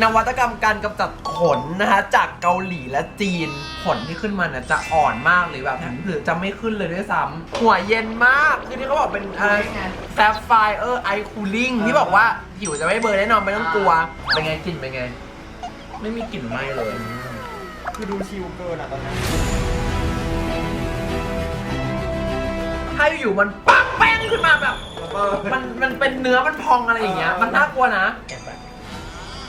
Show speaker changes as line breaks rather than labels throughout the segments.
นวัตกรรมการกำจัดขนนะฮะจากเกาหลีและจีน ขนที่ขึ้นมาเนี่ยจะอ่อนมากหรือแบบหรือจะไม่ขึ้นเลยด้วยซ้ำหัวเย็นมาก คือที่เขาบอกเป็นอะไรแซฟไฟเออร์ไอคูลิ่งที่บอกว่าผิวจะไม่เบลอร์แน่นอนไม่ต้องกลัว เป็นไงกลิ่นเป็นไง
ไม่มีกลิ่นไหม้เลย
คือดูชิลเกินอะตอนนี้
ถ้าอยู่ๆมันปักแป้งขึ้นมาแบบ มันมันเป็นเนื้อมันพองอะไรอย่างเงี้ย มันน่ากลัวนะ
แอบแบบ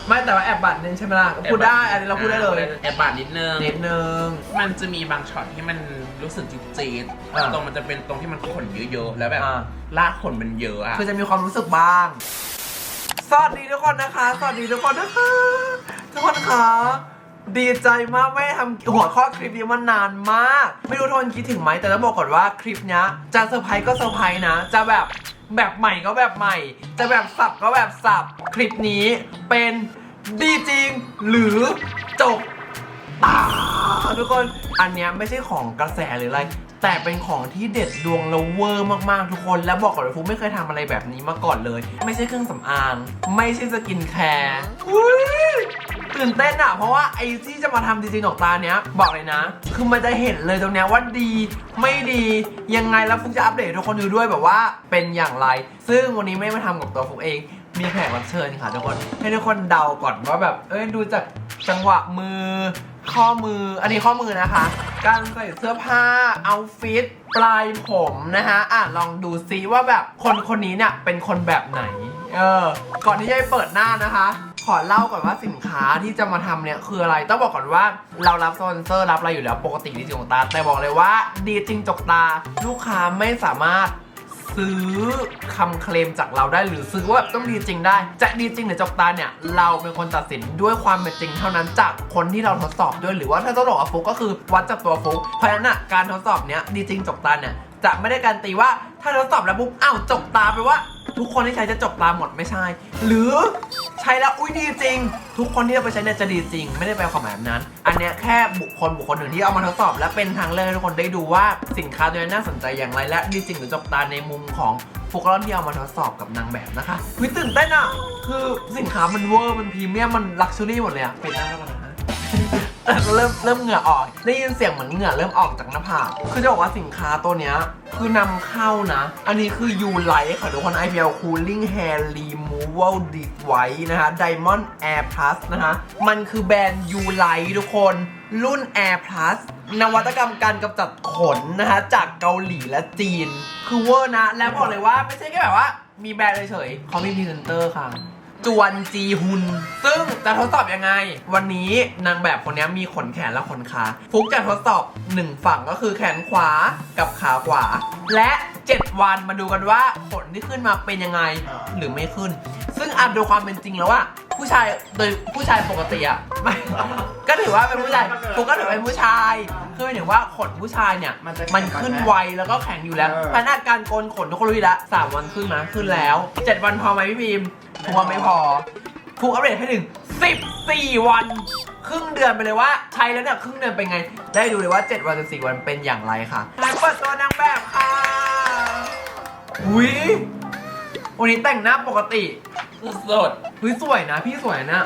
ไม่แต่ว่าแอบบาดนึงใช่ไหมล่ะพูดได้อันนี้เราพูดได้เลย
แอบบาดนิดนึง
นิดนึง
มันจะมีบางช็อตที่มันรู้สึกจี๊ดจี๊ด
อ่า
ตรงมันจะเป็นตรงที่มันขนเยอะๆแล้วแบบ
อ่า
ลากขนมันเยอะอะ
คือจะมีความรู้สึกบ้าง สวัสดีทุกคนนะคะ สวัสดีทุกคนนะคะ ทุกคนคะ ดีใจมากไม่ได้ทำหัวข้อคลิปนี้มานานมาก ไม่รู้ทุกคนคิดถึงไหมแต่ต้องบอกก่อนว่าคลิปเนี้ยจะเซอร์ไพรส์ก็เซอร์ไพรส์นะ จะแบบ แบบใหม่ก็แบบใหม่ จะแบบสับก็แบบสับ คลิปนี้เป็นดีจริงหรือจบตาทุกคน อันเนี้ยไม่ใช่ของกระแสหรืออะไร แต่เป็นของที่เด็ดดวงแล้วเวอร์มากๆทุกคน แล้วบอกก่อนเลยฟุกไม่เคยทำอะไรแบบนี้มาก่อนเลย ไม่ใช่เครื่องสำอาง ไม่ใช่สกินแคร์ ตื่นเต้นอะเพราะว่าไอ้ที่จะมาทำจริงๆดอกตาเนี้ย บอกเลยนะ คือมันจะเห็นเลยตรงเนี้ยว่าดีไม่ดียังไงแล้วฟุกจะอัปเดตทุกคนดูด้วยแบบว่าเป็นอย่างไร ซึ่งวันนี้ไม่มาทำกับตัวฟุกเอง มีแขกรับเชิญค่ะทุกคนให้ทุกคนเดาก่อนว่าแบบเอ้ยดูจากจังหวะมือ ข้อมืออันนี้ข้อมือนะคะ การใส่เสื้อผ้าเอาฟิตปลายผมนะคะอะลองดูซิว่าแบบคนคนนี้เนี่ยเป็นคนแบบไหนเออก่อนที่จะไปเปิดหน้านะคะ ขอเล่าก่อนว่าสินค้าที่จะมาทำเนี่ยคืออะไร ต้องบอกก่อนว่าเรารับสปอนเซอร์รับอะไรอยู่แล้วปกติดีจริงของตา แต่บอกเลยว่าดีจริงจกตา ลูกค้าไม่สามารถซื้อคำเคลมจากเราได้หรือซื้อว่าแบบต้องดีจริงได้ จะดีจริงหรือจกตาเนี่ย เราเป็นคนตัดสินด้วยความเป็นจริงเท่านั้นจากคนที่เราทดสอบด้วยหรือว่าถ้าต้องบอกว่าฟุกก็คือวัดจากตัวฟุกเพราะฉะนั้นการทดสอบเนี้ยดีจริงจกตาเนี่ย จะไม่ได้การนตีว่าถ้าทดสอบแล้วปุ๊บอ้าวจกตาไปว่า ทุกคนที่ใช้จะจกตาหมดไม่ใช่ หรือใช้แล้วอุ้ยดีจริง ทุกคนที่เอาไปใช้เนี่ยจะดีจริง ไม่ได้แปลความหมายแบบนั้น อันเนี้ยแค่บุคคลบุคคลหนึ่งที่เอามาทดสอบ และเป็นทางเลือกให้ทุกคนได้ดูว่าสินค้าตัวนี้น่าสนใจอย่างไรและดีจริงหรือจกตาในมุมของฟุกลอนที่เอามาทดสอบกับนางแบบนะคะวิตื่นเต้นอะคือสินค้ามันเวอร์มันพรีเมียมมันลักชัวรี่หมดเลยอะเป็นหน้าแล้วกันนะ เริ่มเริ่มเหงื่อออก ได้ยินเสียงเหมือนเหงื่อเริ่มออกจากหน้าผากคือจะบอกว่าสินค้าตัวเนี้ยคือนำเข้านะ อันนี้คือ U Light ค่ะทุกคน IPL Cooling Hair Removal Device นะคะ Diamond Air Plus นะคะ มันคือแบรนด์ U Light ทุกคนรุ่น Air Plus นวัตกรรมการกำจัดขนนะคะจากเกาหลีและจีน คือเวอร์นะ แล้วบอกเลยว่าไม่ใช่แค่แบบว่ามีแบรนด์เฉยๆเขามีพรีเซนเตอร์ค่ะ จวนจีฮุน ซึ่งจะทดสอบยังไง วันนี้นางแบบคนนี้มีขนแขนและขนขา ฟุกจะทดสอบ1ฝั่งก็คือแขนขวากับขาขวา และ 7 วันมาดูกันว่าขนที่ขึ้นมาเป็นยังไงหรือไม่ขึ้น ซึ่งอ่านดูความเป็นจริงแล้วว่าผู้ชายโดยผู้ชายปกติอะไม่ก็ถือว่าเป็นผู้ชายฟุกก็ถือเป็นผู้ชายคือหมายถึงว่าขนผู้ชายเนี่ย
มันจะ
มันขึ้นไวแล้วก็แข็งอยู่แล้ว
เออ
พนักการโกนขนทุกคนรู้อยู่แล้วสามวันขึ้นมาขึ้นแล้วเจ็ดวันพอไหมพี่พิมถูกว่าไม่พอถูกอัปเดตให้ถึงสิบสี่วันครึ่งเดือนไปเลยว่าใช้แล้วเนี่ยครึ่งเดือนเป็นไง ได้ดูเลยว่า 7 วัน 14 วันเป็นอย่างไรค่ะงานเปิดตัวนางแบบค่ะอุ้ยวันนี้แต่งหน้าปกติ
สด
อุ้ยสวยนะ พี่สวยนะ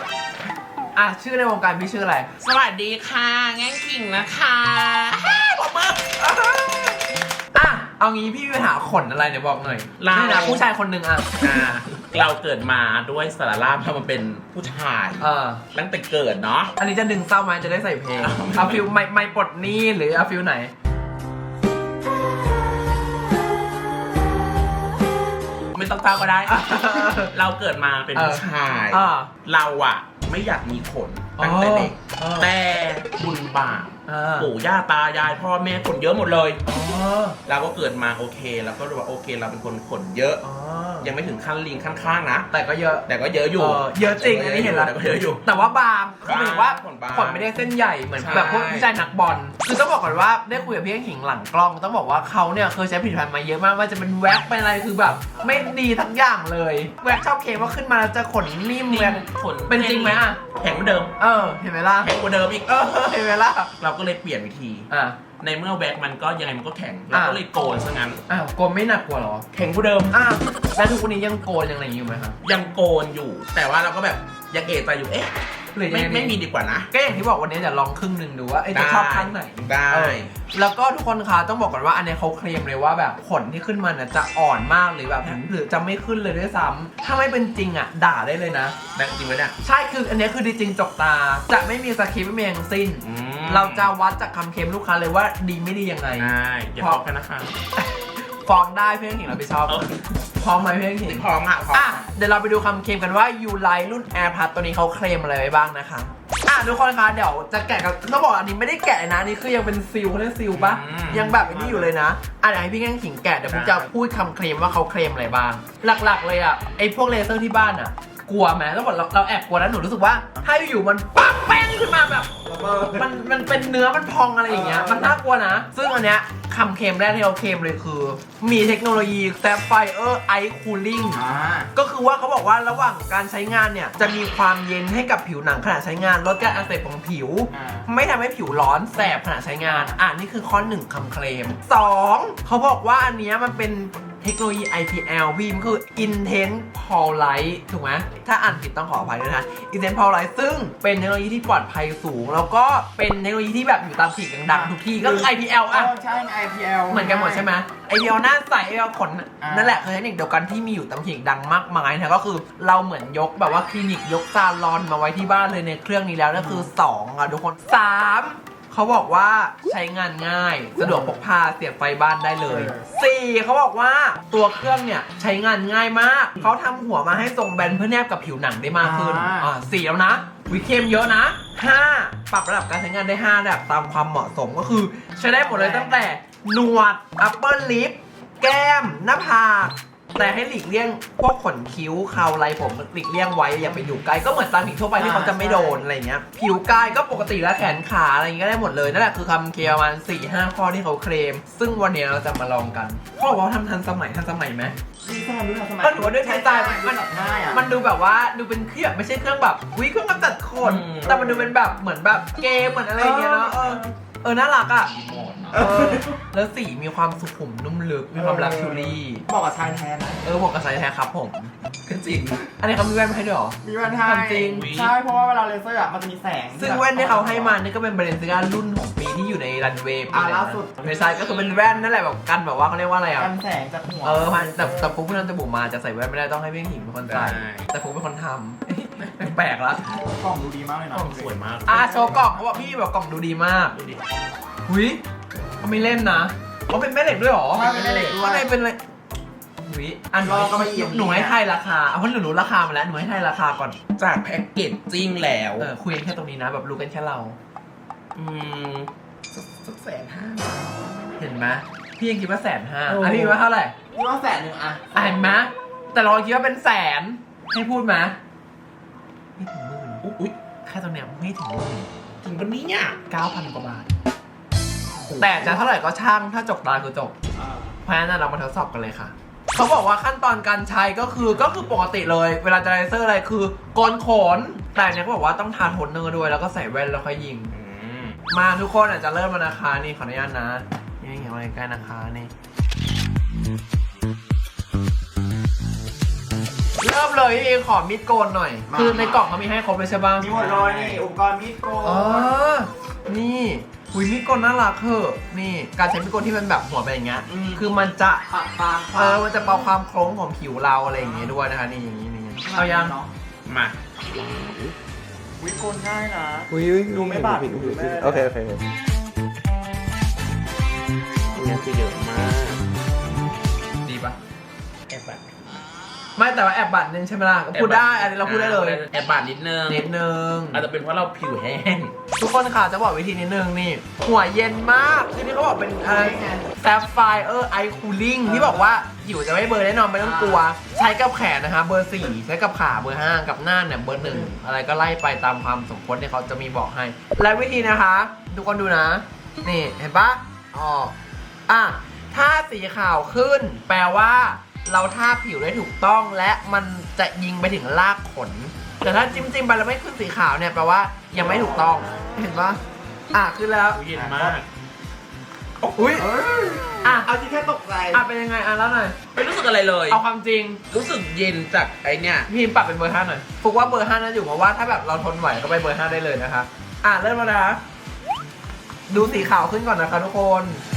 อะชื่อในวงการพี่ชื่ออะไร
สวัสดีค่ะแง่งขิงนะคะ
บอกมาอะเอางี้พี่มีปัญหาขนอะไรเดี๋ยวบอกหน่อย
เรา
นี่นะผู้ชายคนหนึ่งอะ
อ่าเราเกิดมาด้วยสารล่ามถ้ามันเป็นผู้ชาย
เออ
ตั้งแต่เกิดเนาะ
อันนี้จะดึงเศร้าไหมจะได้ใส่เพลง
เอา
เอาฟิลไม่ไม่ปลดหนี้หรือเอาฟิลไหน
ไม่ต้องเศร้าก็ได้ เราเกิดมาเป็นผู้ชาย
อ่า
เราอะไม่อยากมีขนตั้งแต่เด็ก
อ๋อ
แต่บุญบาป
อ่า
ปู่ย่าตายายพ่อแม่ขนเยอะหมดเลย
อ๋อ
เราก็เกิดมาโอเคเราก็รู้ว่าโอเค เราเป็นคนขนเยอะ
อ๋อ
ยังไม่ถึงขั้นลิงขั้นข้างนะ
แต่ก็เยอะ
แต่ก็เยอะอยู่
เออเยอะจริงอันนี้เห็นแล้ว
แต่ก็เยอะอยู่
แต่ว่าบางคือหมายถึงว่า
ขนบาง
ขนไม่ได้เส้นใหญ่เหมือน
ใช่
แบบพวกผู้ชายนักบอลคือต้องบอกก่อนว่าได้คุยกับพี่ขิงหลังกล้องต้องบอกว่าเขาเนี่ยเคยใช้ผลิตภัณฑ์มาเยอะมากว่าจะเป็นแว็กเป็นอะไรคือแบบ ไม่ดีทั้งอย่างเลยแว็กชอบเคลมว่าขึ้นมาแล้วจะขนนิ่มแว็ก
ขน
เป็นจริงไหมอะ
แข็งเหมือนเดิม
เออ เห็นไหมล่ะ
แข็งกว่าเดิมอีก
เออเห็นไหมล่ะ
เราก็เลยเปลี่ยนวิธี
อะ
ในเมื่อแว็กมันก็ยังไงมันก็แข็งเราก็เลยโกนซะงั้น
อ้าวโกนไม่หนักกว่าเหรอ
แข็งกว่าเดิม
อ้าวแล้วทุกวันนี้ยังโกนยังอะไรอยู่ไหมครับ
ยังโกนอยู่ แต่ว่าเราก็แบบยังเอะใจอยู่เอ๊ะ
หรือ
ไม่
ยังง
ไม่มีดีกว่านะ
ก็อย่างที่บอกวันนี้จะลองครึ่งหนึ่งดูว่าเอ้ยจะชอบข้างไหน
ได้
เออแล้วก็ทุกคนคะต้องบอกก่อนว่าอันเนี้ยเขาเคลมเลยว่าแบบขนที่ขึ้นมาน่ะจะอ่อนมากหรือแบบหรือจะไม่ขึ้นเลยด้วยซ้ำถ้าไม่เป็นจริงอะ ด่าได้เลยนะ
แบ็คจริงไหมเนี่ย
ใช่คืออันเนี้ยคือดีจริงจกตา จะไม่มีสคริปต์ไม่มีทั้งสิ้น
อืม
เราจะวัดจากคำเคลมลูกค้าเลยว่าดีไม่ดียังไง
ได้อย่าพอกกันนะคะ
ฟ้องได้เพื่อนหญิงเราไปชอบ
เออ
พร้อมไหมเพื่อนหญิง
พร้อมอะพร้อม
อะเดี๋ยวเราไปดูคำเคลมกันว่า u l i รุ่น AirPods ตัวนี้เขาเคลมอะไรไว้บ้างนะคะอะทุกคนคะเดี๋ยวจะแกะกันต้องบอกอันนี้ไม่ได้แกะนะอันนี่คือยังเป็นซีลเขาเรียกซีลปะ
อืม
ยังแบบอันนี้อยู่เลยนะอะเดี๋ยวให้พี่แง่งขิงแกะเดี๋ยวผมจะพูดคำเคลมว่าเขาเคลมอะไรบ้าง หลักๆ เลยอะไอ้พวกเลเซอร์ที่บ้านอะ กลัวไหมแล้วบอกเราเราแอบกลัวนะหนูรู้สึกว่า ถ้าอยู่ๆมันปักแป้งขึ้นมาแบบ
ระเบิด
มันมันเป็นเนื้อมันพองอะไรอย่างเงี้ย มันน่ากลัวนะ ซึ่งอันเนี้ยคำเคลมแรกที่เราเคลมเลยคือ มีเทคโนโลยี Sapphire Ice Cooling
อ่า
ก็คือว่าเขาบอกว่าระหว่างการใช้งานเนี่ย จะมีความเย็นให้กับผิวหนังขณะใช้งานลดการอักเสบของผิว
อ่า
ไม่ทำให้ผิวร้อนแสบขณะใช้งาน อ่านี่คือข้อหนึ่งคำเคลม 2. เขาบอกว่าอันเนี้ยมันเป็น เทคโนโลยี IPL พี่มันคือ Intense Polite ถูกไหมถ้าอ่านผิดต้องขออภัยด้วยนะ Intense Polite ซึ่งเป็นเทคโนโลยีที่ปลอดภัยสูง แล้วก็เป็นเทคโนโลยีที่แบบอยู่ตามขีดดังๆทุกที่ก็คือ IPL อะ
เใช่ IPL
เหมือนกันหมดใช่ไหมไอเดียวหน้าใสไอเดียวขน
อ่านั่
นั่นแหละคือเทคนิคเดียวกันที่มีอยู่ตำขิงดังมากมายนะก็คือเราเหมือนยกแบบว่าคลินิกยกซาลอนมาไว้ที่บ้านเลยในเครื่องนี้แล้วนั่นคือ2อะทุกคน3 เขาบอกว่าใช้งานง่าย สะดวกพกพาเสียบไฟบ้านได้เลย 4 เขาบอกว่าตัวเครื่องเนี่ยใช้งานง่ายมาก เขาทำหัวมาให้ทรงแบนเพื่อแนบกับผิวหนังได้มากขึ้น
อ่า
อ่าสี่แล้วนะ วิเคมเยอะนะ 5 ปรับระดับการใช้งานได้5ระดับตามความเหมาะสมก็คือ ใช้ได้หมดเลยตั้งแต่หนวด upper lip แก้ม หน้าผาก แต่ให้หลีกเลี่ยงพวกขนคิ้วเคราไรผมหลีกเลี่ยงไว้อย่าไปอยู่ใกล้ก็เหมือนตามผิวทั่วไปที่เขาจะไม่โดนอะไรเงี้ยผิวกายก็ปกติแล้วแขนขาอะไรเงี้ยก็ได้หมดเลยนั่นแหละคือคำเคลียร์ประมาณสี่ห้าข้อที่เขาเคลม ซึ่งวันนี้เราจะมาลองกันเขาบอกว่าทำทันสมัยทันสมัยไหม
ดีไซน์ดูทันสมัย
เออหนูว่าด้วยดีไซน์มัน
มันแบบง่ายอะ
มันดูแบบว่าดูเป็นเครื่องไม่ใช่เครื่องแบบวิเครื่องกำจัดขน
อืม
แต่มันดูเป็นแบบเหมือนแบบเกมเหมือนอะไรอย่างเงี้ยเนาะเออเออน่ารักอะ
รีโมทเนอะ
เออแล้วสีมีความสุขุมนุ่มลึกมีความลักชูรี่
บอกกับชายแท้นะ
เออบอกกับสายแท้ครับผม
ก็จริง
อันนี้เขามีแว่นมาให้ด้วยเหรอ
มีแว่นให้
จริง
ใช่ เพราะว่าเวลาเลเซอร์อะมันจะมีแสง
ซึ่งแว่นที่เขาให้มานี่ก็เป็นบร n นซิก้ารุ่นของปีที่อยู่ในรันเวย์ปี
อ่า
นั้น
ล่า
นะ
สุด
ไม่ใช่ก็คือเป็นแว่นนั่นแหละแบบกันแบบว่าเขาเรียกว่าอะไรอะ
กันแสงจากหัว
เออพันแต่แต่ฟุกเพื่อนจะบุกมาจะใส่แว่นไม่ได้ต้องให้พี่หญิงเป็นคนใส่
ได้
แต่ฟุกเป็นคนทำ แปลกๆละ
กล่องดูดีมากเลยนะ
กล้องสวยมาก
อะโชว์กล่องเขาบอกพี่แบบกล่องดูดีมาก
ดูดิ
หุยเขาไม่เล่นนะเขาเป็นแม่เหล็กด้วยเหรอ
ใช่เป็นแม่เหล็กด้วย
ข้างในเป็นอะไรหุยอัน
รอก็ไม่เอี่ยม
หนูให้ไทยราคาเอาเพราะหนูรู้ราคามาแล้วหนูให้ไทยราคาก่อน
จากแพ็กเกจจริงแล้ว
เออคุยกันแค่ตรงนี้นะ แบบรู้กันแค่เรา
อืมสักสักแสนห้า
เห็นไหมพี่ยังคิดว่าแสนห้า
โอ้
อะพี่คิดว่าเท่าไหร่
นี่ว่าแสนหนึ่งอะ
อะเห็นไหมแต่เราคิดว่าเป็นแสนให้พูดไหมไม่ ถึงหมื่น
อุ๊ย
แค่ตรงเนี้ยไม่ถึงหมื่น
จริงปะเนี่ย
เก้าพันกว่าบาท แต่จะเท่าไหร่ก็ช่างถ้าจบตาคือจบ
อ่า
เพราะฉะนั้นเรามาทดสอบกันเลยค่ะ เขาบอกว่าขั้นตอนการใช้ก็คือก็คือปกติเลย เวลาจะเลเซอร์อะไรคือโกนขน แต่อันเนี้ยเขาบอกว่าต้องทาโทนเนอร์ด้วยแล้วก็ใส่แว่นแล้วค่อยยิง
อืม
มาทุกคนอาจจะเริ่มแล้วนะคะนี่ขออนุญาตนะนี่เห็นอะไรใกล้นะคะนี่ เริ่มเลยพี่เองขอมิดโกนหน่อยคือในกล่องเขามีให้ครบเลยใช่ปะ
มีหมดเลยนี่อุปกรณ์มีดโกน
อ๋อนี่หุยมิดโกนน่ารักเหอะนี่ การใช้มิดโกนที่มันแบบหัวเป็นอย่างเงี้ย
ม
คือมันจะ
ปะปาง
เออ มันจะเบาความโครงของผิวเราอะไรอย่างเงี้ยด้วยนะคะนี่อย่างนี้นี่เอายัง
เนาะ
มา
วิโกนง่ายนะ
อุ้ย
ดูไม่บาดหูแม่
โอเคโอเค
เนี่ยคือเยอะมาก
ไม่แต่ว่าแอบบัตรนึงใช่ไหมล่ะพูดได้อันนี้เราพูดได้เลย
แอบบัตรนิดนึง
นิดนึง
อาจจะเป็นเพราะเราผิวแห้ง
ทุกคนค่ะจะบอกวิธีนิดนึงนี่ หัวเย็นมากคือนี่เขาบอกเป็นอะไรแซฟไฟเออไอคูลิ่งที่บอกว่าผิวจะไม่เบลอร์แน่นอนไม่ต้องกลัว ใช้กับแขนนะคะ เบอร์4ใช้กับขาเบอร์5กับหน้าเนี่ยเบอร์1อะไรก็ไล่ไปตามความสมควรที่เขาจะมีบอกให้ และวิธีนะคะ ทุกคนดูนะ นี่เห็นปะอ๋ออะถ้าสีขาวขึ้น แปลว่า เราทาผิวได้ถูกต้องและมันจะยิงไปถึงรากขน แต่ถ้าจิ้มจิ้มๆไปแล้วไม่ขึ้นสีขาวเนี่ยแปลว่ายังไม่ถูกต้อง เห็นปะอะขึ้นแล้ว
เย็นมาก
อุ้ย
เอ้ย
อะ
เอาที่แค่ตกใจ
อะเป็นยังไงอะแล้วหน่อย
ไม่รู้สึกอะไรเลย
เอาความจริง
รู้สึกเย็นจากไอเนี่ย
พี่ปรับเป็นเบอร์ห้าหน่อยฟุกว่าเบอร์ห้าน่าอยู่เพราะว่าถ้าแบบเราทนไหวก็ไปเบอร์ห้าได้เลยนะคะ อะเริ่มแล้วนะดูสีขาวขึ้นก่อนนะคะทุกคนนี่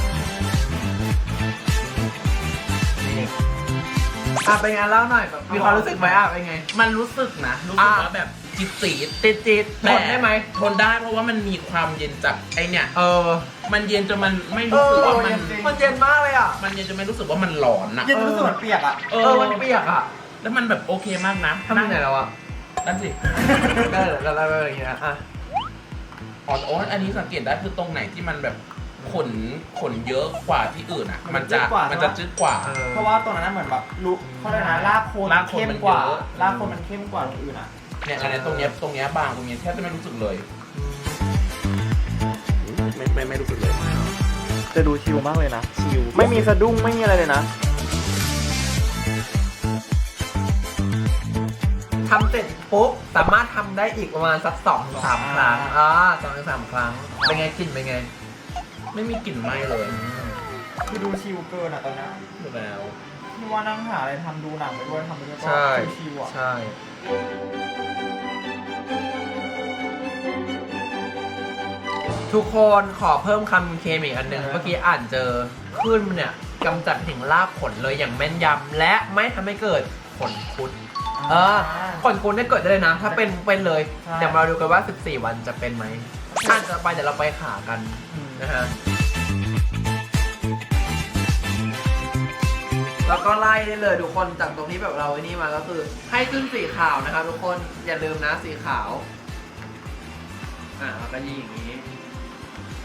อะเป็นไงเล่าหน่อยแบบมีความรู้สึกไหมอะเป็นไง
มันรู้สึกนะ รู้สึก
อะ
ว่าแบบจิตจีด
ติดจิตท
แต่
นได้ไหม
ทนได้เพราะว่ามันมีความเย็นจากไอเนี่ย
เออ
มันเย็นจนมันไม่
เอ
รู้สึก
อ
ว่ามัน
มันเย็นมากเลยอะ
มันเย็นจนไม่รู้สึกว่ามันร้อนอะ
เย็นรู้สึกเหมือนเปียกอะ
เอ
เอ
อ
อ มันเปียกอะ
แล้วมันแบบโอเคมากนะ
ทำยังไงแล้วอะ
นั่นสิ
เออแล้วแล้วแล้วอย่างเงี้ยอะ
อ๋อโอ้อันนี้สังเกตได้คือตรงไหนที่มันแบบ ขนขนเยอะกว่าที่อื่นอะ มันจะมันจะจึ๊กกว่า
เออ
เพราะว่าตรงนั้นนะเหมือนแบบลุเขาเรียกนะลากโคน
ลากโคน
เข้ม
มัน
กว่า
เยอะ
ลากโคนมันเข้มกว่าตรงอื่นอะ
เนี่ยอันนี้ตรงเนี้ยตรงเนี้ยบางตรงเนี้ยแทบจะไม่รู้สึกเลย ไม่ไม่ไม่รู้สึกเลย
จะดูชิลมากเลยนะ ชิลไม่มีสะดุ้งไม่มีอะไรเลยนะ
ทำเสร็จปุ๊บ สามารถทำได้อีกประมาณสักสองถึงสามครั้งอ่าสองถึงสามครั้ง เป็นไงกลิ่นเป็นไง
ไม่มีกลิ่นไหม้เลย
คือดูชิลเกินอะตอนนี้
ดูแล้ว
นี่ว่านั่งหาอะไรทำดูหนังไปด้วยทำไปด้วยก็
ใช่
ชิลๆอะ
ใช่ทุกคนขอเพิ่มคำเคมอีกอันหนึ่งเมื่อกี้อ่านเจอขึ้นเนี่ยกำจัดไปถึงรากขนเลยอย่างแม่นยำและไม่ทำให้เกิดขนคุดเออขนคุดเนี่ยเกิดได้เลยนะ ถ้าเป็นเป็นเลย
ใช่
เดี๋ยวเราดูกันว่า 14 วันจะเป็นไหมถ้าจะไปเดี๋ยวเราไปขากัน
อืม
นะฮะแล้วก็ไล่ได้เลยทุกคนจากตรงที่แบบเราไอ้นี่มาก็คือ ให้ขึ้นสีขาวนะครับทุกคนอย่าลืมนะสีขาว อ่าแล้วก็ยิงอย่างนี้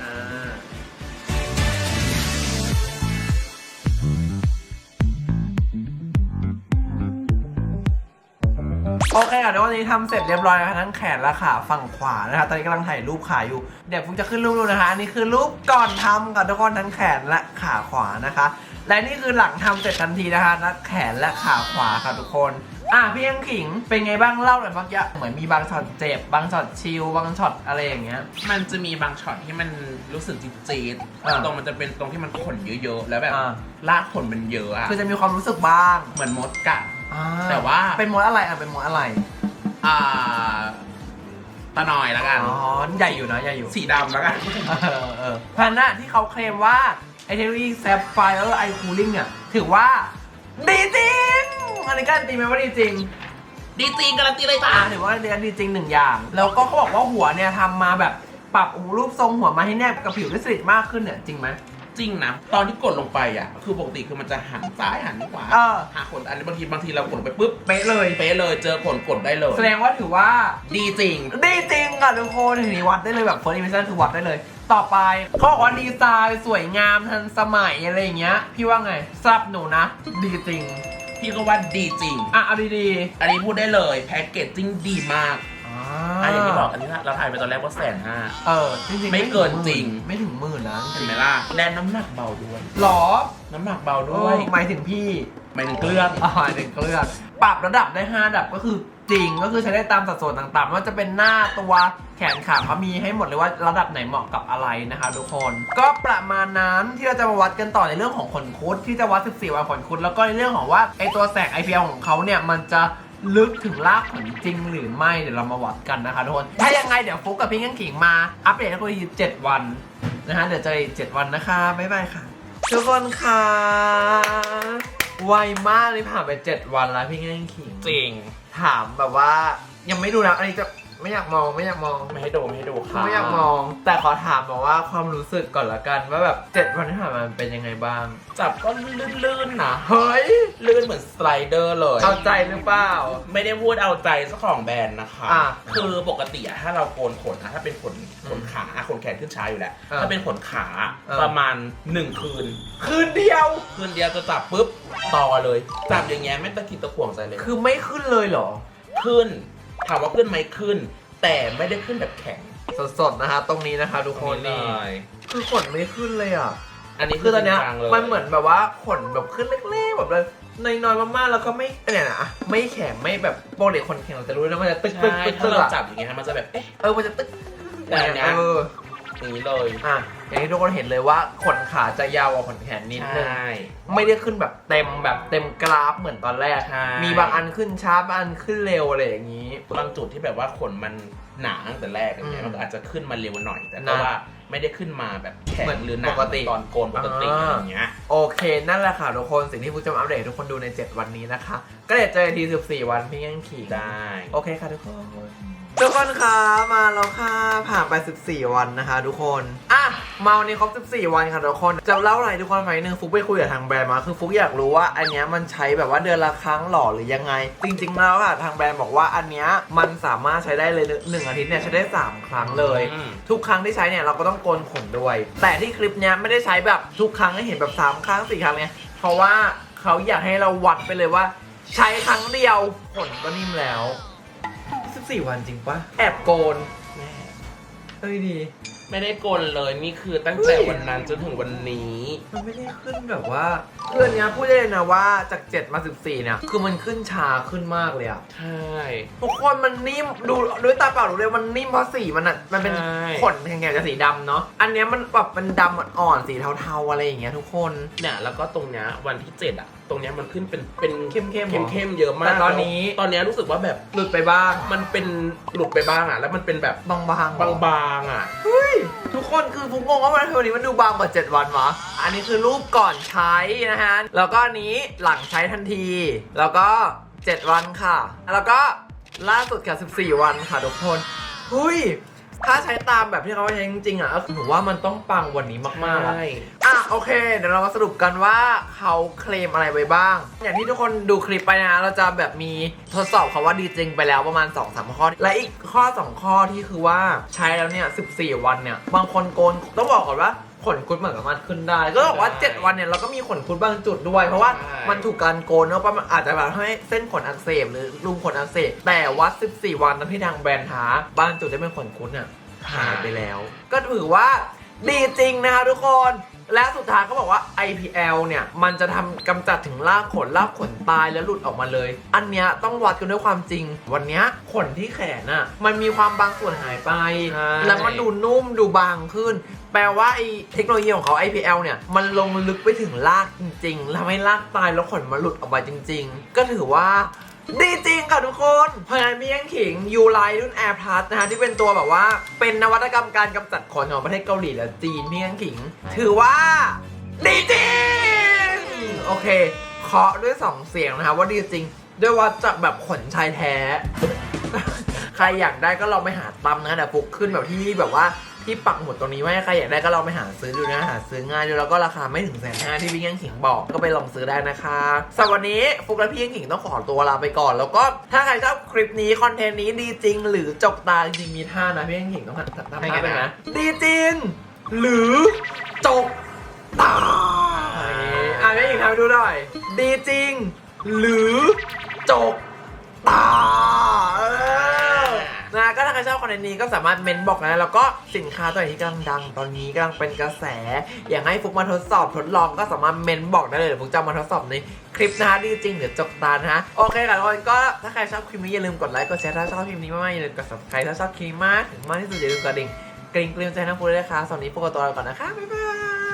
อ่า โอเคค่ะเดี๋ยววันนี้ทำเสร็จเรียบร้อยแล้วทั้งแขนและขาฝั่งขวานะคะตอนนี้กำลังถ่ายรูปขาอยู่ เดี๋ยวฟุกจะขึ้นรูปดูนะคะอันนี้คือรูปก่อนทำกับทุกคนทั้งแขนและขาขวานะคะ และนี่คือหลังทำเสร็จทันทีนะคะทั้งแขนและขาขวาค่ะทุกคนอะพี่ยังขิงเป็นไงบ้างเล่าหน่อยเมื่อกี้เหมือนมีบางช็อตเจ็บบางช็อตชิลบางช็อตอะไรอย่างเงี้ย
มันจะมีบางช็อตที่มันรู้สึกจี๊ดจี๊ด
อ่า
ตรงมันจะเป็นตรงที่มันขนเยอะๆ แล้วแบบ
อ่า
ลากขนมันเยอะอะ
คือจะมีความรู้สึกบ้าง
เหมือนมดกัด
อ่
แต่ว่า
เป็นมดอะไรอะเป็นมดอะไร
อ่าตาหน่อยแล้วกัน
อ๋อใหญ่อยู่นะใหญ่อยู่
สีดำแล้วกัน
เออเออพันน่ะที่เขาเคลมว่าไอเทคโนโลยี Sapphire Eye Cooling เนี่ยถือว่า ดีจริงอันนี้การันตีไหมว่าดีจริง
ดีจริงการันตีเลยจ้า
อ่าถือว่าดีดีจริงหนึ่งอย่าง แล้วก็เขาบอกว่าหัวเนี่ยทำมาแบบปรับรูปทรงหัวมาให้แนบกับผิวได้สนิทมากขึ้นเนี่ยจริงไหม
จริงนะ ตอนที่กดลงไปอะ คือปกติคือมันจะหันซ้ายหันขวา
เออ
หาขนอันนี้บางทีบางทีเรากดลงไปปุ๊บ
เป๊ะเลย
เป๊ะเลยเจอขนกดได้เลย
แสดงว่าถือว่า
ดีจริง
ดีจริงค่ะทุกคนทีนี้วัดได้เลยแบบ first impression คือวัดได้เลย ต่อไปเขาบอกว่าดีไซน์สวยงามทันสมัยอะไรอย่างเงี้ย พี่ว่าไงสำหรับหนูนะ ดีจริง
พี่ก็ว่าดีจริง
อะเอาดี
อันนี้พูดได้เลย แพ็กเกจจิ้งดีมาก
ๆ อ่
อะอย่างที่บอกอันนี้เราถ่ายไปตอนแรกว่าแสนห้า
เออจริงๆ
ไม่เกินจริง
ไม่ถึงหมื่นนะ
เห็นไหมล่ะ แลนน้ำหนักเบาด้วย
หรอ
น้ำหนักเบา
ด้
ด้
ว
วยย
หมายถึงพี่
หมายถึงเครื่อง
อ่าหมายถึงเครื่องปรับระดับได้5ระดับก็คือจริงก็คือใช้ได้ตามสัดส่วนต่างๆไม่ว่าจะเป็นหน้าตัวแขนขาเขามีให้หมดเลยว่าระดับไหนเหมาะกับอะไรนะคะทุกคน ก็ประมาณนั้นที่เราจะมาวัดกันต่อในเรื่องของขนคุดที่จะวัด 14 วันขนคุดแล้วก็ในเรื่องของว่าไอตัวแสง IPL ของเขาเนี่ยมันจะ ลึกถึงรากขนจริงหรือไม่เดี๋ยวเรามาวัดกันนะคะทุกคน ถ้ายังไงเดี๋ยวฟุกกับพี่งังขิงมา อัปเดตให้คุณอีก7วันนะฮะเดี๋ยวเจออีก7วันนะคะบ๊ายบายค่ะ ทุกคนค่ะไวมากเลยผ่านไป7วันแล้วพี่งังขิง
จริง
ถามแบบว่ายังไม่ดูนะอันนี้จะ ไม่อยากมองไม่อยากมอง
ไม่ให้ดูไม่ให้ดูค่ะ
ไม่อยากมอง แต่ขอถามบอกว่าความรู้สึกก่อนละกันว่าแบบเจ็ดวันที่ผ่านมามันเป็นยังไงบ้าง
จับก็ลื่นๆนะ
เฮ้ย
ลื่นเหมือนสไลเดอร์เลย
เอาใจหรือเปล่า
ไม่ได้พูดเอาใจเจ้าของแบรนด์นะคะ
อะ
คือปกติอะถ้าเราโกนขนอะถ้าเป็นขนขน
อืม
ขาอะขนแขนขึ้นช้าอยู่แล้ว
เออ
ถ้าเป็นขนขา
เออ
ประมาณหนึ่งคืน
คืนเดียว
คืนเดียวจะจับปุ๊บต่อเลย จับอย่างเงี้ยไม่ตะกิดตะขวงใจเลย
คือไม่ขึ้นเลยเหรอ
ขึ้น ถามว่าขึ้นไหมขึ้น แต่ไม่ได้ขึ้นแบบแข็ง
สดๆนะคะ ตรงนี้นะคะทุกคนนี่คือขนไม่ขึ้นเลยอะ
อันนี้
คือตอนเนี้ย
จริงจังเลย
มันเหมือนแบบว่าขนแบบขึ้นเล็กๆแบบเลยน้อยๆมากๆแล้วก็ไม่เนี่ยนะไม่แข็งไม่แบบโปรเลขนแข็งเราจะรู้นะมันจะตึกตึก
ใช่
ตึก
ถ้า
ตึก
เรา
อะ
จับอย่างเงี้ยมันจะแบบเอ๊ะ
เออมันจะตึก
แต่อันเนี้ย
เออ
อย่างนี้เลย
อะ อย่างที่ทุกคนเห็นเลยว่าขนขาจะยาวกว่าขนแขนนิดนึง
ใช่
ไม่ได้ขึ้นแบบเต็มแบบเต็มกราฟเหมือนตอนแรก
ใช่
มีบางอันขึ้นช้าบางอันขึ้นเร็วอะไรอย่างนี้
บางจุดที่แบบว่าขนมันหนาตั้งแต่แรกอย่างเงี้ย
อืม
มันก็อาจจะขึ้นมาเร็วหน่อย แต่
นะ
ว่าไม่ได้ขึ้นมาแบบแข็
เหมื
ง
อน
หรือหนา
ปกติ
ตอนโกนปกติ
อ่า
อะไรอย่างเงี้ย
โอเค นั่นแหละค่ะทุกคน สิ่งที่ฟุกจะมาอัปเดตให้ทุกคนดูใน 7 วันนี้นะคะ ก็เดี๋ยวเจอกันที 14 วันพี่ยังขี่
ได้
โอเคค่ะทุกคน ทุกคนคะมาแล้วค่ะผ่านไป 14 วันนะคะ ทุกคนอะมาวันนี้ครบ 14 วันค่ะทุกคนจะเล่าอะไรทุกคนฟังนิดนึงฟุกไปคุยกับทางแบรนด์มาคือฟุกอยากรู้ว่าอันเนี้ยมันใช้แบบว่าเดือนละครั้งหรอหรือยังไง จริง ๆ แล้วค่ะทางแบรนด์บอกว่าอันเนี้ยมันสามารถใช้ได้เลยหนึ่งอาทิตย์เนี่ยใช้ได้ 3 ครั้งเลย
อืม
ทุกครั้งที่ใช้เนี่ยเราก็ต้องโกนขนด้วย แต่ที่คลิปเนี้ยไม่ได้ใช้แบบทุกครั้งให้เห็นแบบ 3 ครั้ง 4 ครั้งเนี่ยเพราะว่าเขาอยากให้เราวัดไปเลยว่า ใช้ครั้งเดียวขนก็นิ่มแล้ว 14 วันจริงปะแอบโกน
แม่
เอ้ยดี
ไม่ได้โกนเลยนี่คือตั้งแต่วันนั้นจนถึงวันนี้
มันไม่ได้ขึ้นแบบว่าเพื่อนเนี้ยพูดได้เลยนะว่าจาก 7 มา 14 เนี่ย คือมันขึ้นช้าขึ้นมากเลยอะ
ใช่
ทุกคนมันนิ่มดูด้วยตาเปล่ารู้เลยมันนิ่มเพราะสีมันอะมันเป็น
ใช่
ขนแข็งๆจะสีดำเนาะอันเนี้ยมันแบบมันดำอ่อนๆสีเทาๆอะไรอย่างเงี้ยทุกคน
เนี่ยแล้วก็ตรงเนี้ยวันที่เจ็ดอะ ตรงเนี้ยมันขึ้นเป็นเป็น
เข้มๆเหรอ
เข้มๆเยอะมาก
แต่ตอนนี้
ตอนเนี้ยรู้สึกว่าแบบ
หลุดไปบ้าง
มันเป็นหลุดไปบ้างอะแล้วมันเป็นแบบ
บางๆเหรอ
บางๆอะ
เฮ้ย ทุกคนคือฟุกงงว่ามันทำไมวันนี้มันดูบางกว่า 7 วันวะอันนี้คือรูปก่อนใช้นะฮะ แล้วก็อันนี้หลังใช้ทันที แล้วก็ 7 วันค่ะ แล้วก็ล่าสุดค่ะ 14 วันค่ะทุกคนเฮ้ย ถ้าใช้ตามแบบที่เขาใช้จริงๆอะก็คือหนูว่ามันต้องปังกวันนี้มากๆอะ
ใช่
อะโอเค เดี๋ยวเรามาสรุปกันว่าเขาเคลมอะไรไปบ้าง อย่างที่ทุกคนดูคลิปไปนะ เราจะแบบมีทดสอบคาว่าดีจริงไปแล้วประมาณ 2-3ข้อ และอีกข้อ 2 ข้อที่คือว่าใช้แล้วเนี่ย 14 วันเนี่ย บางคนโกนต้องบอกก่อนว่า ขนคุดเหมือนกับมันขึ้นได้ ก็บอกว่า7วันเนี่ยเราก็มีขนคุดบางจุดด้วย เพราะว่ามันถูกการโกนเนาะประมาณอาจจะแบบให้เส้นขนอักเสบหรือรูขนอักเสบแต่วัด 14 วันนะที่ทางแบรนด์ท้าบางจุดที่เป็นขนคุดเนี่ยหายไปแล้ว ก็ถือว่าดีจริงนะคะทุกคน และสุดท้ายเขาบอกว่า IPL เนี่ย มันจะทำกำจัดถึงรากขนรากขนตายแล้วหลุดออกมาเลย อันเนี้ยต้องวัดกันด้วยความจริง วันเนี้ยขนที่แขนอะมันมีความบางส่วนหายไป
ใช่
แล้วมันดูนุ่มดูบางขึ้น แปลว่าไอ้เทคโนโลยีของเขา IPL เนี่ย มันลงลึกไปถึงรากจริงๆทำให้รากตายแล้วขนมันหลุดออกมาจริง ๆ ก็ถือว่าดีจริงค่ะทุกคน เพราะฉะนั้นมียังขิงยูไลรุ่น Air Plus นะฮะที่เป็นตัวแบบว่าเป็นนวัตกรรมการกำจัดขนของประเทศเกาหลีและจีนพี่ยังขิง ถือว่าดีจริง โอเคเคาะด้วย 2 เสียงนะคะว่าดีจริง ด้วยวัดจากแบบขนชายแท้ ใครอยากได้ก็ลองไปหาตำนะเดี๋ยวฟุกขึ้นแบบที่แบบว่า ที่ปักหมุดตรงนี้ไว้ใครอยากได้ก็ลองไปหาซื้อดูนะหาซื้อง่ายด้วยแล้วก็ราคาไม่ถึงแสนห้าที่พี่ยังขิงบอกก็ไปลองซื้อได้นะคะสำหรับวันนี้ฟุกและพี่ยังขิงต้องขอตัวลาไปก่อน แล้วก็ถ้าใครชอบคลิปนี้คอนเทนต์นี้ดีจริง หรือจกตาจริงมีท่านะพี่ยังขิงต้องทำทำท่าไปนะดีจริง หรือจกตาอะพี่ยังขิงทำให้ดูหน่อยดีจริง หรือจกตาเออนะก็ถ้า ใครชอบคอนเทนต์นี้ก็สามารถเมนบอกนะ แล้วก็สินค้าตัวไหนที่กำลังดังตอนนี้กำลังเป็นกระแส อยากให้ฟุกมาทดสอบทดลองก็สามารถเมนบอกได้เลยเดี๋ยวฟุกจะมาทดสอบในคลิปนะฮะดีจริงเดี๋ยวจบตานะฮะโอเคค่ะทุกคนก็ถ้าใครชอบคลิปนี้อย่าลืมกดไลค์กดแชร์ถ้าชอบคลิปนี้มากๆอย่าลืมกด subscribe ถ้าชอบคลิปนี้มากถึงมากที่สุดอย่าลืมกระดิ่งกริ๊งกริ๊งใจน้ำฟูด้วยนะคะสวัสดีพวกเราตัวเราก่อนนะคะบ๊ายบาย